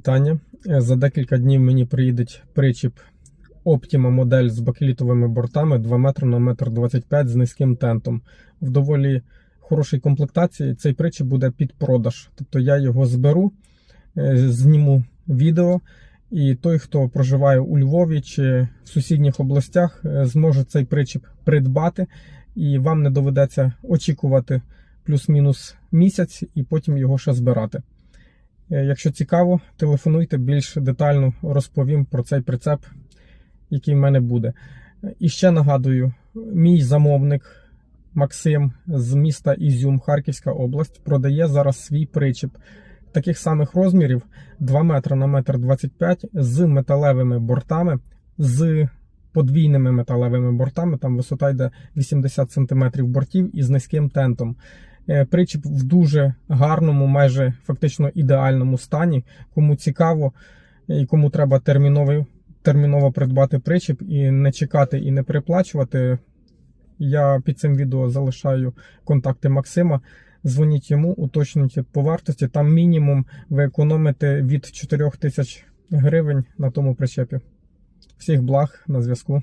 вітання. Е, За декілька днів мені приїде причіп Optima модель з бакелітовими бортами 2 метри на 1,25 м з низьким тентом. В доволі хорошій комплектації цей причіп буде під продаж. Тобто я його зберу, е, зніму відео, і той, хто проживає у Львові чи в сусідніх областях, е, зможе цей причіп придбати, і вам не доведеться очікувати плюс-мінус місяць і потім його ще збирати. Е, Якщо цікаво, телефонуйте більш детально розповім про цей прицеп, який в мене буде. І ще нагадую, мій замовник Максим з міста Ізюм, Харківська область, продає зараз свій причіп таких самих розмірів 2 метри на 1,25 м з металевими бортами, з подвійними металевими бортами. Там висота йде 80 см бортів і з низьким тентом. Е, Причіп в дуже гарному, майже фактично ідеальному стані. Кому цікаво і кому треба терміново, терміново придбати причіп і не чекати і не переплачувати. Я під цим відео залишаю контакти Максима. Дзвоніть йому, уточнюйте по вартості. Там мінімум ви економите від 4 тисяч гривень на тому причепі. Всіх благ на зв'язку.